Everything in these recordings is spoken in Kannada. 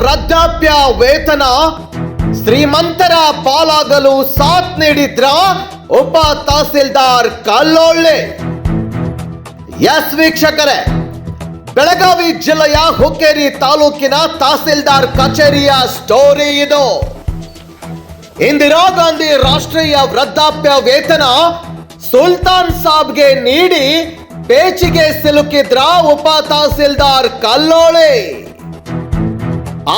ವೃದ್ಧಾಪ್ಯ ವೇತನ ಶ್ರೀಮಂತರ ಪಾಲಾಗಲು ಸಾಥ್ ನೀಡಿದ್ರ ಉಪ ತಹಸೀಲ್ದಾರ್ ಕಲ್ಲೋಳ್ಳೆ. ಎಸ್ ವೀಕ್ಷಕರೇ, ಬೆಳಗಾವಿ ಜಿಲ್ಲೆಯ ಹುಕ್ಕೇರಿ ತಾಲೂಕಿನ ತಹಸೀಲ್ದಾರ್ ಕಚೇರಿಯ ಸ್ಟೋರಿ ಇದು. ಇಂದಿರಾ ಗಾಂಧಿ ರಾಷ್ಟ್ರೀಯ ವೃದ್ಧಾಪ್ಯ ವೇತನ ಸುಲ್ತಾನ್ ಸಾಬ್ಗೆ ನೀಡಿ ಪೇಚಿಗೆ ಸಿಲುಕಿದ್ರ ಉಪ ತಹಸೀಲ್ದಾರ್ ಕಲ್ಲೋಳೆ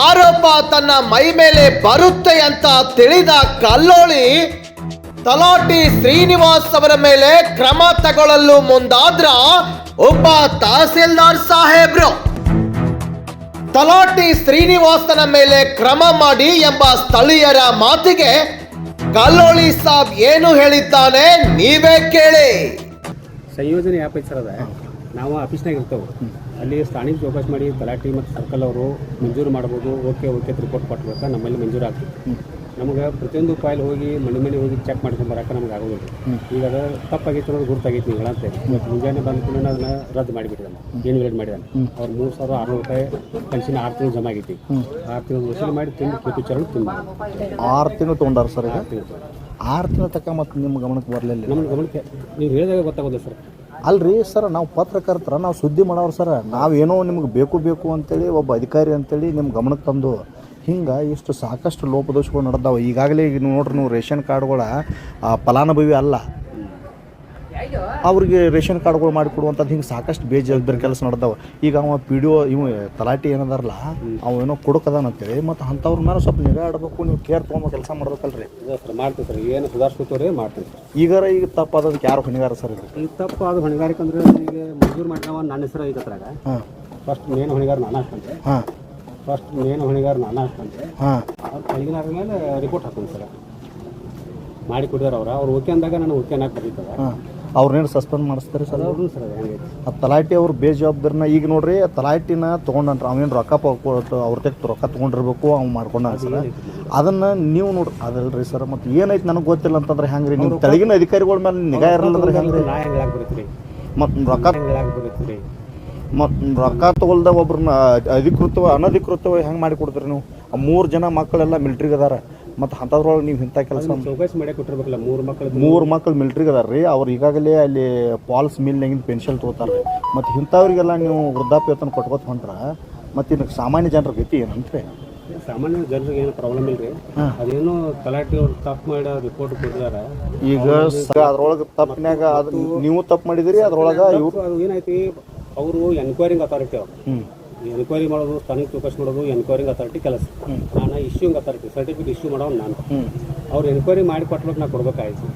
ಆರೋಪ ತನ್ನ ಮೈ ಮೇಲೆ ಬರುತ್ತೆ ಅಂತ ತಿಳಿದ ಕಲ್ಲೋಳಿ ತಲಾಟಿ ಶ್ರೀನಿವಾಸ್ ಅವರ ಮೇಲೆ ಕ್ರಮ ತಗೊಳ್ಳಲು ಮುಂದಾದ್ರ ಒಬ್ಬ ತಹಸೀಲ್ದಾರ್ ಸಾಹೇಬ್ರು ತಲಾಟಿ ಶ್ರೀನಿವಾಸನ ಮೇಲೆ ಕ್ರಮ ಮಾಡಿ ಎಂಬ ಸ್ಥಳೀಯರ ಮಾತಿಗೆ ಕಲ್ಲೋಳಿ ಸಾಬ್ ಏನು ಹೇಳಿದ್ದಾನೆ ನೀವೇ ಕೇಳಿ. ಸಂಯೋಜನೆ ನಾವು ಆಫೀಸ್ನಾಗ ಇರ್ತೇವೆ. ಅಲ್ಲಿ ಸ್ಥಾನಿಕ ಚೌಕಾಸಿ ಮಾಡಿ ತಲಾಟಿ ಮತ್ತು ಸರ್ಕಲ್ ಅವರು ಮಂಜೂರು ಮಾಡ್ಬೋದು ಓಕೆ ಓಕೆ ಅಂತ ರಿಪೋರ್ಟ್ ಕೊಟ್ಬೇಕಾ ನಮ್ಮಲ್ಲಿ ಮಂಜೂರು ಆಗ್ತದೆ. ನಮಗೆ ಪ್ರತಿಯೊಂದು ಫೈಲ್ ಹೋಗಿ ಮನೆ ಮನೆ ಹೋಗಿ ಚೆಕ್ ಮಾಡ್ಕೊಂಡು ಬರೋಕೆ ನಮ್ಗೆ ಆಗೋದಿಲ್ಲ. ಈಗ ಅದು ತಪ್ಪಾಗಿತ್ತು ಅನ್ನೋದು ಗುರುತಾಗಿತ್ತು ನೀವು ಇವತ್ತು ಮುಂಜಾನೆ ಬಂದ ಕೂಡ ಅದನ್ನ ರದ್ದು ಮಾಡಿಬಿಟ್ಟಿದ್ದಾನೆ ಇನ್ವೇಟ್ ಮಾಡಿದ್ದಾನೆ ಅವ್ರು ಮೂರು ಸಾವಿರ ಆರುನೂರು ರೂಪಾಯಿ ಪೆನ್ಷನ್ ಆರು ತಿಂಗಳು ಜಮಾ ಆಗೈತಿ. ಆರು ತಿಂಗಳು ವಸೂಲಿ ಮಾಡಿ ತಿಂದು ಕೂತು ಚರಣ ತಿಂದು ಆರು ತಿಂಗಳು ತೊಗೊಂಡಾರ ಸರ್ ಈಗ? ಆರು ತಿಂಗಳು ಆರು ತಿಂಗಳು ತಕ್ಕ ಮತ್ತು ನಿಮ್ಮ ಗಮನಕ್ಕೆ ಬರಲಿಲ್ಲ ನಮ್ಮ ಗಮನಕ್ಕೆ ನೀವು ಹೇಳಿದಾಗ ಗೊತ್ತಾಗೋದಿಲ್ಲ ಸರ್. ಅಲ್ರಿ ಸರ್, ನಾವು ಪತ್ರಕರ್ತರ, ನಾವು ಸುದ್ದಿ ಮಾಡೋರು ಸರ್, ನಾವೇನೋ ನಿಮ್ಗೆ ಬೇಕು ಬೇಕು ಅಂತೇಳಿ, ಒಬ್ಬ ಅಧಿಕಾರಿ ಅಂತೇಳಿ ನಿಮ್ಮ ಗಮನಕ್ಕೆ ತಂದು, ಹಿಂಗೆ ಇಷ್ಟು ಸಾಕಷ್ಟು ಲೋಪದೋಷಗಳು ನಡೆದಾವೆ. ಈಗಾಗಲೇ ಈಗ ನೋಡ್ರಿ, ನೀವು ರೇಷನ್ ಕಾರ್ಡ್ಗಳ ಫಲಾನುಭವಿ ಅಲ್ಲ ಅವ್ರಿಗೆ ರೇಷನ್ ಕಾರ್ಡ್ಗಳು ಮಾಡಿಕೊಡುವಂಥದ್ದು ಹಿಂಗೆ ಸಾಕಷ್ಟು ಬೇಜವಾಬ್ದಾರಿ ಕೆಲಸ ನಡೆದವ. ಈಗ ಅವ ಪಿ ಡಿ ಒ ಇವ ತಲಾಟಿ ಏನದಾರಲ್ಲ ಅವ ಏನೋ ಅಂತೇಳಿ ಮತ್ತು ಅಂಥವ್ರ ಮೇಲೆ ಸ್ವಲ್ಪ ನಿಗಾ ಇಡಬೇಕು ನೀವು ಕೇರ್ ತೊಗೊಂಡು ಕೆಲಸ ಮಾಡ್ಬೇಕಲ್ರಿ. ಮಾಡ್ತೀವಿ ಸರ್ ಏನು ಸುಧಾರಿಸ್ಕೊತವ್ರಿ ಮಾಡ್ತೀವಿ ಸರ್. ಈಗಾರ ಈಗ ತಪ್ಪಾದದಕ್ಕೆ ಯಾರು ಹೊಣೆಗಾರ ಸರ್ ಇದು? ಈಗ ತಪ್ಪು ಅದು ಹೊಣೆಗಾರಿಕೆ ಅಂದ್ರೆ ಈಗ ಮಂಜೂರು ಮಾಡಿದವ ನನ್ನ ಹೆಸರು ಈಗ ಹತ್ರಾಗ ಹಾಂ. ಫಸ್ಟ್ ಮೇನ್ ಹೊಣೆಗಾರ ನಾನು ಹಾಕ್ತಂತೆ ಹಾಂ. ಫಸ್ಟ್ ಮೇನ್ ಹೊಣೆಗಾರ ನಾನು ಹಾಕ್ತಂತೆ ಹಾಂ. ಅವ್ರು ಕೈಗಿನ ಮೇಲೆ ರಿಪೋರ್ಟ್ ಹಾಕ್ತೀನಿ ಸರ್. ಮಾಡಿ ಕೊಡಿದಾರ ಅವ್ರು. ಅವ್ರು ಓಕೆ ಅಂದಾಗ ನಾನು ಓಕೆ ಅನ್ನಕ್ಕೆ ಬರೀತದ. ಹಾಂ. ಅವ್ರನ್ನೇನು ಸಸ್ಪೆಂಡ್ ಮಾಡಿಸ್ತಾರೆ ಸರ್? ಆ ತಲಾಟಿ ಅವ್ರು ಬೇಜವಾಬ್ದಾರಿನ ಈಗ ನೋಡ್ರಿ ಆ ತಲಾಟಿನ ತೊಗೊಂಡಂಟ್ರ ಅವನೇನು ರೊಕ್ಕ ಪಕ್ಕೊಟ್ಟು ಕೊಟ್ಟು ಅವ್ರ ತೆಗ್ ರೊಕ್ಕ ತೊಗೊಂಡಿರ್ಬೇಕು ಅವ್ನು ಮಾಡ್ಕೊಂಡ ಸರ್. ಅದನ್ನು ನೀವು ನೋಡ್ರಿ ಅದಲ್ರಿ ಸರ್ ಮತ್ತು ಏನೈತಿ ನನಗೆ ಗೊತ್ತಿಲ್ಲ ಅಂತಂದ್ರೆ ಹೆಂಗ್ರಿ ನಿಮ್ಮ ತೆಳಗಿನ ಅಧಿಕಾರಿಗಳ ಮೇಲೆ ನಿಗಾ ಇರಲ್ಲ ಅಂದ್ರೆ ಹೆಂಗ್ರಿ? ಮತ್ತು ರೊಕ್ಕ ಮತ್ತು ರೊಕ್ಕ ತೊಗೊಳ್ದ ಒಬ್ರನ್ನ ಅಧಿಕೃತವ ಅನಧಿಕೃತವ ಹೆಂಗೆ ಮಾಡಿ ಕೊಡ್ತೀರಿ ನೀವು? ಆ ಮೂರು ಜನ ಮಕ್ಕಳೆಲ್ಲ ಮಿಲ್ಟ್ರಿಗೆ ಅದಾರ. ಮತ್ತು ಅಂಥದ್ರೊಳಗೆ ನೀವು ಇಂಥ ಕೆಲಸ ಚೌಕಾಸಿ ಮಾಡಿ ಕೊಟ್ಟಿರ್ಬೇಕಲ್ಲ ಮೂರು ಮಕ್ಕಳು ಮೂರು ಮಕ್ಕಳು ಮಿಲ್ಟ್ರಿಗೆ ಅದಾರ ರೀ ಅವ್ರು ಈಗಾಗಲೇ ಅಲ್ಲಿ ಪಾಲ್ಸ್ ಮಿಲ್ನಾಗಿಂದ ಪೆನ್ಷನ್ ತೊಗೋತಾರೆ ರೀ ಮತ್ತು ಇಂಥವ್ರಿಗೆಲ್ಲ ನೀವು ವೃದ್ಧಾಪ್ಯತನ ಕೊಟ್ಕೊತ ಹೊಂಟ್ರ ಮತ್ತು ಇದಕ್ಕೆ ಸಾಮಾನ್ಯ ಜನರ ಗತಿ ಏನಂತ್ರಿ? ಸಾಮಾನ್ಯ ಜನರಿಗೆ ಏನು ಪ್ರಾಬ್ಲಮ್ ಇಲ್ಲ ರೀ ಅದೇನೋ ತಲಾಟಿ ಅವ್ರು ತಪ್ಪು ಮಾಡಿ ರಿಪೋರ್ಟ್ ಕೊಟ್ಟಿದ್ದಾರೆ ಈಗ ಅದ್ರೊಳಗೆ ತಪ್ಪಿನಾಗ ಅದು ನೀವು ತಪ್ಪು ಮಾಡಿದಿರಿ ಅದ್ರೊಳಗೆ ಇವ್ರು ಅದು ಅವರು ಎನ್ಕ್ವೈರಿಂಗ್ ಅಥಾರಿಟಿ ಅವರು. ಹ್ಞೂ ಎನ್ಕ್ವೈರಿ ಮಾಡೋದು ಸ್ಥಾನಿಕ ಚೌಕಾಶಿ ಮಾಡೋದು ಎನ್ಕ್ವೈರಿಂಗ್ ಅಥಾರಿಟಿ ಕೆಲಸ. ನಾನು ಇಶ್ಯೂಂಗ್ ಅಥಾರಿಟಿ ಸರ್ಟಿಫಿಕೇಟ್ ಇಶ್ಯೂ ಮಾಡೋನು ನಾನು. ಅವ್ರು ಎನ್ಕ್ವೈರಿ ಮಾಡಿ ಕೊಟ್ಬೇಕು ನಾ ಕೊಡ್ಬೇಕಾಯ್ತು.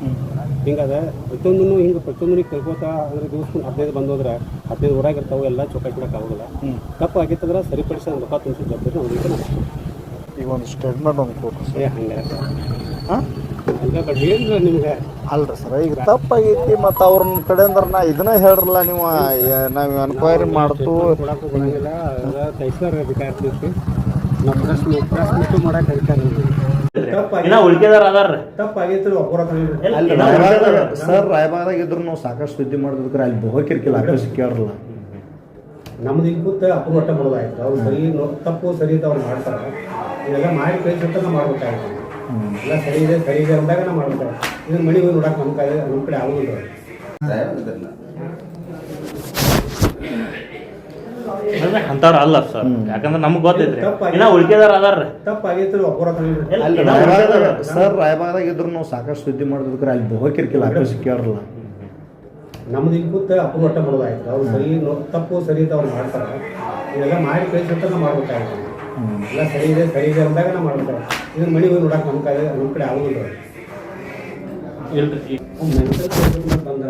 ಹಿಂಗಾದ್ರೆ ಪ್ರತಿಯೊಂದನ್ನು ಹಿಂಗೆ ಪ್ರತಿಯೊಂದನ್ನು ಕಲ್ಕೋತಾ ಅಂದ್ರೆ ದಿವಸ ಹದಿನೈದು ಬಂದೋದ್ರೆ ಹದಿನೈದು ಊರಾಗ ಇರ್ತಾವೆ ಎಲ್ಲ ಚೌಕಾಶಿ ಮಾಡಕ್ಕೆ ಆಗೋದಿಲ್ಲ. ತಪ್ಪು ಆಗಿತ್ತಂದ್ರೆ ಸರಿಪಡಿಸಿ ಮುಖ ರೊಕ್ಕ ತುಂಬಿಸಿ ಜವಾಬ್ದಾರಿ ಅವ್ರಿಗೆ ಈಗ ಒಂದು ಸ್ಟೇಟ್ಮೆಂಟ್ ಒಂದು ಕೊಡ್ರಿ ಸರಿ ಹಂಗೆ ಅಲ್ರಿ ಸರ್ ಈಗ ತಪ್ಪಾಗೈತಿ ಮತ್ತು ಅವ್ರನ್ನ ಕಡೆ ಅಂದ್ರೆ ನಾ ಇದನ್ನ ಹೇಳ್ರಲ್ಲ ನೀವು ನಾವು ಎನ್ಕ್ವೈರಿ ಮಾಡ್ತು. ಸರ್ ರಾಯಬಾಗದಾಗ ಇದ್ರು ನಾವು ಸಾಕಷ್ಟು ಸುದ್ದಿ ಮಾಡಿದ್ರೆ ಅಲ್ಲಿ ಬಹುಕಿರ್ಕಿಲ್ಲ ಆಕರ್ಷಿ ಕೇಳಲ್ಲ ನಮ್ದು ಇಲ್ಲಿ ಕೂತ ಅಪ್ರೂವ್ ಅಟ್ಟ ಮಾಡೋದಾಯ್ತು ಅವ್ರು ಸರಿ ತಪ್ಪು ಸರಿ ಅಂತ ಅವ್ರು ಮಾಡ್ತಾರೆ. ಇದೆಲ್ಲ ಮಾಡಿ ಕೈ ಸುತ್ತ ಮಾಡ್ಬೇಕಾಯ್ತು. ಎಲ್ಲ ಸರಿ ಇದೆ ಸರಿ ಇದೆ ಅಂದಾಗ ನಾವು ಮಾಡ್ತಾರೆ ಇದನ್ನ ಮನೆ ಹೋಗಿ ನೋಡಕ್ಕೆ ನಮ್ಮ ಕಡೆ ನಮ್ಮ ಕಡೆ ಆಗೋದಿಲ್ಲ ಅಂತವ್ರ ಅಲ್ಲ ಸರ್. ಯಾಕಂದ್ರೆ ನಮ್ಗೆ ಗೊತ್ತೈತ್ರಿ. ಇನ್ನ ಉಳ್ಕಿದಾರ ಅದಾರ ತಪ್ಪಾಗೈತ್ರಿ ಒಬ್ಬರ ಅಲ್ಲಿ ರಾಯಬಾಗದಾಗ ಸರ್ ರಾಯಬಾಗದಾಗ ಇದ್ರು ನಾವು ಸಾಕಷ್ಟು ಸುದ್ದಿ ಮಾಡಿದ್ರೆ ಅಲ್ಲಿ ಬೋಹಕಿರ್ಕಿಲ್ಲ ಅಪ್ಪ ಕೇಳಲ್ಲ ನಮ್ದು ಇಲ್ಲಿ ಕೂತ ಅಪ್ರೂವ್ ಅಟ್ಟ ಮಾಡೋದಾಯ್ತು ಅವ್ರು ಸರಿ ನೋ- ತಪ್ಪು ಸರಿ ಅಂತ ಅವ್ರು ಮಾಡ್ತಾರೆ. ಇದೆಲ್ಲ ಮಾಡಿ ಕಳಿಸಿರ್ತ ನಾವು ಮಾಡ್ಬೇಕಾಯ್ತು ಎಲ್ಲ ಸರಿ ಇದೆ ಸರಿ ಇದೆ ಅಂದಾಗ ನಾವು ಮಾಡ್ತಾರೆ ಇದನ್ನ ಮನೆ ಹೋಗಿ ನೋಡಕ್ಕೆ ನಮ್ಮ ಕಡೆ ನಮ್ಮ ಕಡೆ ಆಗೋದಿಲ್ಲ ಮೆಂಟಲ್ ಬಂದ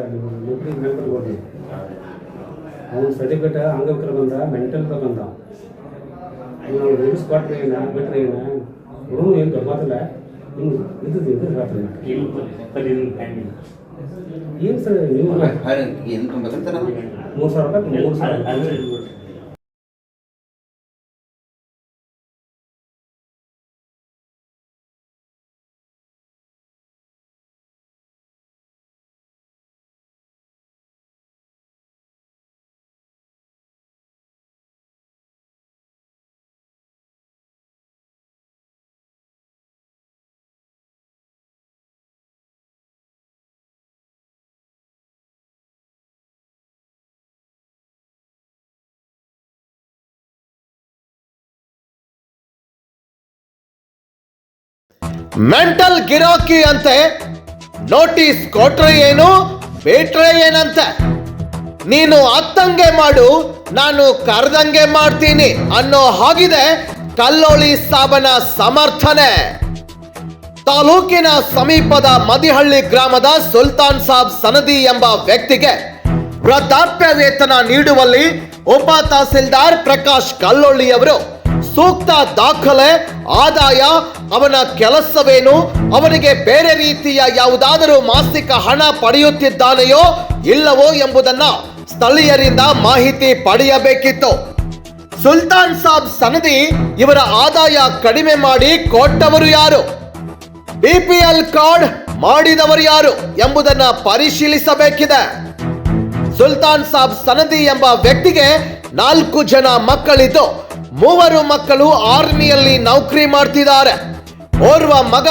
ನೌಕರಿ ಮೆಂಟಲ್ ಹೋಗಿ ಅವ್ನು ಸರ್ಟಿಫಿಕೇಟ್ ಅಂಗವಿಕಲ ಬಂದ ಮೆಂಟಲ್ ಬಂದ. ನಾವು ರೂಲ್ಸ್ ಕೊಟ್ರೆ ಏನ ಬಿಟ್ರೆ ಏನ ಇದು ಹೇಳ್ತಾನೆ ಏನು ಸರ್ ನೀವು? ಏನು ತುಂಬಬೇಕಂತ ನಾವು ಮೂರು ಸಾವಿರ ರೂಪಾಯಿ ಮೂರು ಸಾವಿರ. ಮೆಂಟಲ್ ಗಿರಾಕಿ ಅಂತೆ. ನೋಟಿಸ್ ಕೊಟ್ರೆ ಏನು, ಬಿಟ್ರೆ ಏನಂತೆ. ನೀನು ಅತ್ತಂಗೆ ಮಾಡು, ನಾನು ಕರೆದಂಗೆ ಮಾಡ್ತೀನಿ ಅನ್ನೋ ಹಾಗಿದೆ ಕಲ್ಲೋಳಿ ಸಾಬನ ಸಮರ್ಥನೆ. ತಾಲೂಕಿನ ಸಮೀಪದ ಮದಿಹಳ್ಳಿ ಗ್ರಾಮದ ಸುಲ್ತಾನ್ ಸಾಬ್ ಸನದಿ ಎಂಬ ವ್ಯಕ್ತಿಗೆ ವೃದ್ಧಾಪ್ಯ ವೇತನ ನೀಡುವಲ್ಲಿ ಉಪ ತಹಸೀಲ್ದಾರ್ ಪ್ರಕಾಶ್ ಕಲ್ಲೋಳಿಯವರು ಸೂಕ್ತ ದಾಖಲೆ, ಆದಾಯ, ಅವನ ಕೆಲಸವೇನು, ಅವನಿಗೆ ಬೇರೆ ರೀತಿಯ ಯಾವುದಾದರೂ ಮಾಸಿಕ ಹಣ ಪಡೆಯುತ್ತಿದ್ದಾನೆಯೋ ಇಲ್ಲವೋ ಎಂಬುದನ್ನ ಸ್ಥಳೀಯರಿಂದ ಮಾಹಿತಿ ಪಡೆಯಬೇಕಿತ್ತು. ಸುಲ್ತಾನ್ ಸಾಬ್ ಸನದಿ ಇವರ ಆದಾಯ ಕಡಿಮೆ ಮಾಡಿ ಕೊಟ್ಟವರು ಯಾರು? ಬಿಪಿಎಲ್ ಕಾರ್ಡ್ ಮಾಡಿದವರು ಯಾರು ಎಂಬುದನ್ನ ಪರಿಶೀಲಿಸಬೇಕಿದೆ. ಸುಲ್ತಾನ್ ಸಾಬ್ ಸನದಿ ಎಂಬ ವ್ಯಕ್ತಿಗೆ ನಾಲ್ಕು ಜನ ಮಕ್ಕಳಿದ್ದು. ಮೂವರು ಮಕ್ಕಳು ಆರ್ಮಿಯಲ್ಲಿ ನೌಕರಿ ಮಾಡ್ತಿದ್ದಾರೆ. ಓರ್ವ ಮಗ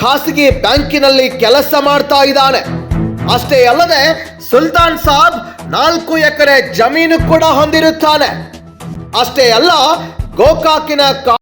ಖಾಸಗಿ ಬ್ಯಾಂಕಿನಲ್ಲಿ ಕೆಲಸ ಮಾಡ್ತಾ ಇದ್ದಾನೆ. ಅಷ್ಟೇ ಅಲ್ಲದೆ ಸುಲ್ತಾನ್ ಸಾಬ್ ನಾಲ್ಕು ಎಕರೆ ಜಮೀನು ಕೂಡ ಹೊಂದಿರುತ್ತಾನೆ. ಅಷ್ಟೇ ಅಲ್ಲ, ಗೋಕಾಕಿನ